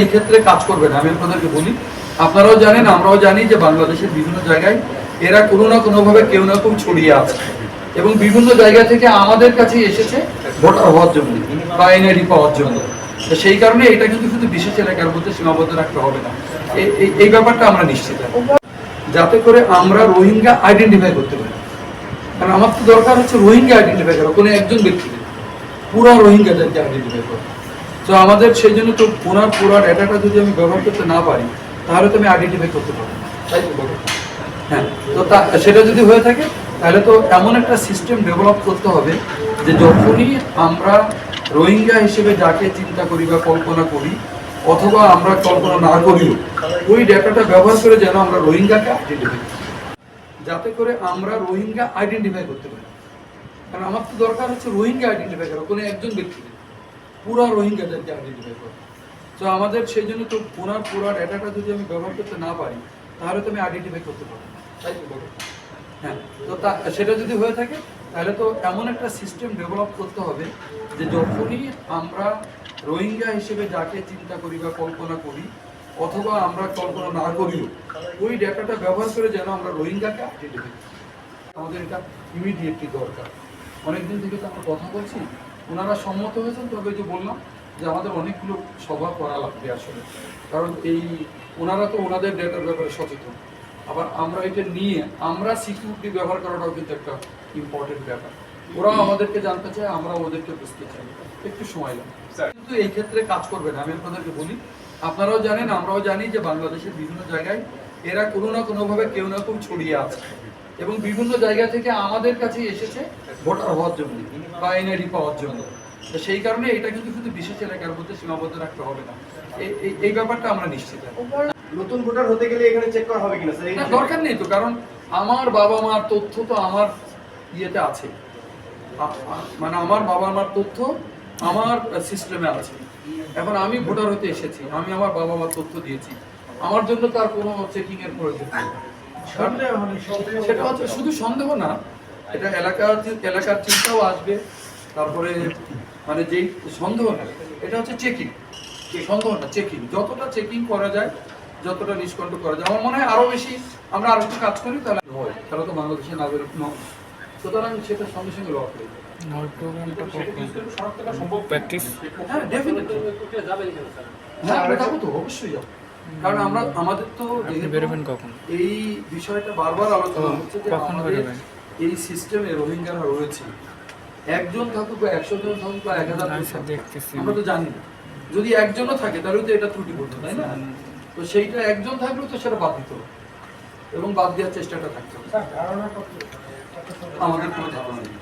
এই ক্ষেত্রে কাজ করবে না। আমি আপনাদেরকে বলি, আপনারাও জানেন, আমরাও জানি যে বাংলাদেশের বিভিন্ন জায়গায় এরা কোনো না কোনোভাবে কেউ না কেউ ছড়িয়ে আছে। এবং বিভিন্ন জায়গা থেকে আমাদের কাছে এসেছে ভোটার হওয়ার জন্য বা এনআইডি পাওয়ার জন্য। সেই কারণে এটা কিন্তু শুধু বিশেষ এলাকার মধ্যে সীমাবদ্ধ রাখতে হবে না। এই ব্যাপারটা আমরা নিশ্চিত। যাতে করে আমরা রোহিঙ্গা আইডেন্টিফাই করতে পারি। কারণ আমার তো দরকার হচ্ছে রোহিঙ্গা আইডেন্টিফাই করা, কোনো একজন ব্যক্তিকে পুরো রোহিঙ্গাদেরকে আইডেন্টিফাই করা। তো আমাদের সেই জন্য তো ওনার পুরো ডেটাটা যদি আমি ব্যবহার করতে না পারি তাহলে তো আমি আইডেন্টিফাই করতে পারব? তাই তো? হ্যাঁ তো তা সেটা যদি হয়ে থাকে তাহলে তো এমন একটা সিস্টেম ডেভেলপ করতে হবে যে যখনই আমরা রোহিঙ্গা হিসেবে যাকে চিন্তা করি বা কল্পনা করি অথবা আমরা কল্পনা না করিও ওই ডেটাটা ব্যবহার করে যেন আমরা রোহিঙ্গাকে আইডেন্টিফাই করি। যাতে করে আমরা রোহিঙ্গা আইডেন্টিফাই করতে পারি। কারণ আমার তো দরকার হচ্ছে রোহিঙ্গা আইডেন্টিফাই করা কোনো একজন ব্যক্তিকে পুরো রোহিঙ্গাদেরকে আইডেন্টিফাই করা তো আমাদের সেই জন্য তো ওনার পুরো ডেটাটা যদি আমি ব্যবহার করতে না পারি, তাহলে তো আমি আইডেন্টিফাই করতে পারব তাই তো? হ্যাঁ তো তা, সেটা যদি হয়ে থাকে, তাহলে তো এমন একটা সিস্টেম ডেভেলপ করতে হবে যে যখনই আমরা রোহিঙ্গা হিসেবে যাকে চিন্তা করি বা কল্পনা করি, অথবা আমরা কল্পনা না করিও, ওই ডেটাটা ব্যবহার করে যেন আমরা রোহিঙ্গাকে আইডেন্টিফাই আমাদের এটা ইমিডিয়েটলি দরকার। অনেকদিন থেকে তো আমরা কথা বলছি ওনারা সম্মত হয়েছেন তবে যে বললাম যে আমাদের অনেকগুলো সভা করা লাগবে আসলে। কারণ এই ওনারা তো ওনাদের ডেটার ব্যাপারে সচেতন। আবার আমরা এটা নিয়ে আমরা সিকিউরিটি ব্যবহার করাটাও কিন্তু একটা ইম্পর্টেন্ট ব্যাপার। ওরাও আমাদেরকে জানতে চায় আমরা ওদেরকে বুঝতে চাই। একটু সময় লাগে কিন্তু এই ক্ষেত্রে কাজ করবে না আমি আপনাদেরকে বলি। আপনারাও জানেন আমরাও জানি যে বাংলাদেশের বিভিন্ন জায়গায় এরা কোনো না কোনোভাবে কেউ না কেউ ছড়িয়ে আছে। এবং বিভিন্ন জায়গা থেকে আমাদের কাছে এসেছে ভোটার হওয়ার জন্য বা এনআইডি পাওয়ার জন্য। তো সেই কারণে এটা কিন্তু শুধু বিশেষ এলাকার মধ্যে সীমাবদ্ধ রাখতে হবে না। এই- ব্যাপারটা আমরা নিশ্চিত। নতুন ভোটার হতে গেলে এখানে চেক করা হবে কিনা স্যার দরকার নেই তো কারণ আমার বাবা মার তথ্য তো আমার ইয়েতে আছে। মানে আমার বাবা মার তথ্য আমার সিস্টেমে আছে। এখন আমি ভোটার হতে এসেছি আমি আমার বাবা মার তথ্য দিয়েছি। আমার জন্য তার কোনো চেকিং এর প্রয়োজন নেই। সেটা হচ্ছে শুধু সন্দেহ না এটা এলাকার এলাকার চিন্তাও আসবে। তারপরে মানে যেই সন্দেহ না এটা হচ্ছে চেকিং সন্দেহ না চেকিং যতটা চেকিং করা যায় যতটা নিষ্কণ্ঠ করা যায়। আমার মনে হয় আরও বেশি আমরা আরও একটু কাজ করি তাহলে হয়। তারা তো বাংলাদেশের নাগরিক নয়। সুতরাং সেটা সঙ্গে সঙ্গে লক হয়ে হ্যাঁ ডেফিনেটলি হ্যাঁ আমরা যাব তো অবশ্যই যাব। কারণ আমরা আমাদের তো বেরোবেন কখন? এই বিষয়টা বারবার আলোচনা হচ্ছে যে কখন আমাদের বেরোবেন? এই সিস্টেমে রোহিঙ্গারা রয়েছে। একজন থাকুক বা একশো জন থাকুক বা এক হাজার আচ্ছা, আমরা তো জানি না। যদি একজনও থাকে তাহলে তো এটা ত্রুটি করতো তাই না? তো সেইটা একজন থাকলেও তো সেটা বাদ দিত এবং বাদ দেওয়ার চেষ্টাটা থাকতো আমাদের কোনো ধারণা নেই।